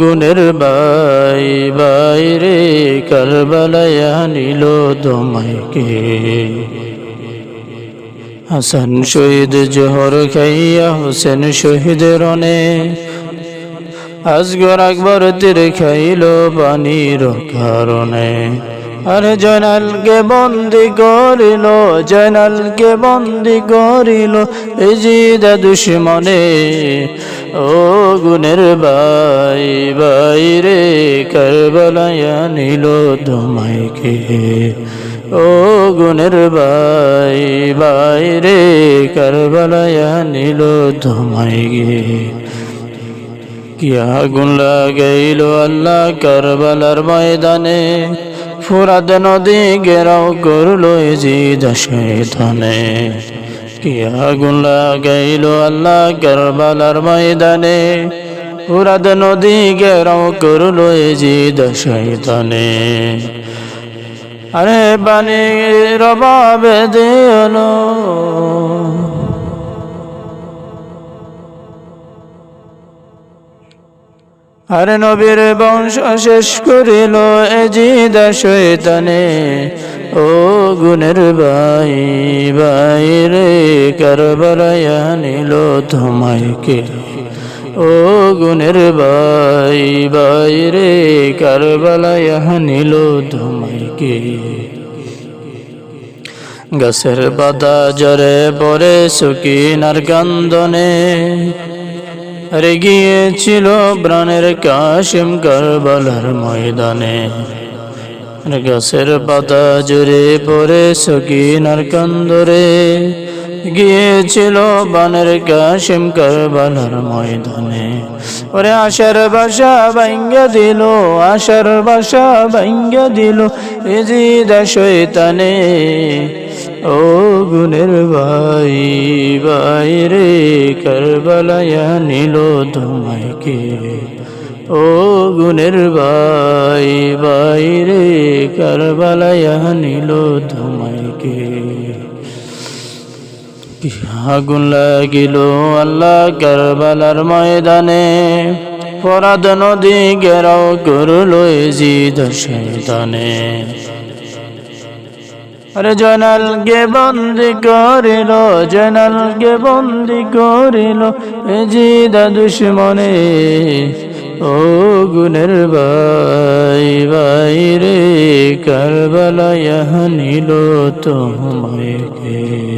গুণের বাই বাইরে কারবালায়া নিল তোমাকে। হাসান শহীদ জোহর খাইয়া, হোসেন শহীদ রনে আজগর আকবর তীর খাইল পানির কারণে। আরে জয়নালকে বন্দি করিল, জয়নালকে বন্দি করিল, এই জিদা দুশ্মনে। ও গুণের বাই বাইরে কারবালায়া নিল তোমাইকে ও গুণের বাই বাইরে কারবালায়া নিল তোমাইকে কি? আগুন লাগাইল আল্লাহ কারবালার ময়দানে, ফুরাদ নদী গেরাও করল জিদ শৈতানে কি আগুন লাগাইল আল্লাহ কারবালার ময়দানে। উরাদ নদী গেরাও করল জিদ শৈতানে আরে বাণীর রবাবে দিল আরে নবীর বংশ শেষ করিল এজিদা শৈতানে ও গুণের বাই বাই রে কারবালায়া নিল তোমাইকে ও গুণের বাই বাই রে কারবালায়া নিল তোমাইকে গাছের পাতা জরে পরে সুকিনার কান্দনে। রে গিয়েছিল প্রাণের কাশিম কারবালার ময়দানে। গাছের পাতা জুড়ে পরে সকিনার কান্দরে। গিয়েছিল বানের কাশিম কারবালার ময়দানে। ওরে আশার বাসা ভাঙ্গা দিল, আশার বাসা ভাঙ্গা দিল এজিদা শৈতানে ও গুণের ভাই ভাই রে, কারবালায়া নিল তোমাকে ও গুণের ভাই ভাই রে, কারবালায়া নিল তোমাকে আগুন লাগিল আল্লাহ কারবালার ময়দানে। পরাদ নদী গেরাও করল জিদ শৈতানে আরে গে বন্দি করিল জয়নালকে বন্দি করিল জিদা দুশ্মনে। ও গুণের বাই বাই রে, কারবালায় নিল তোমাকে।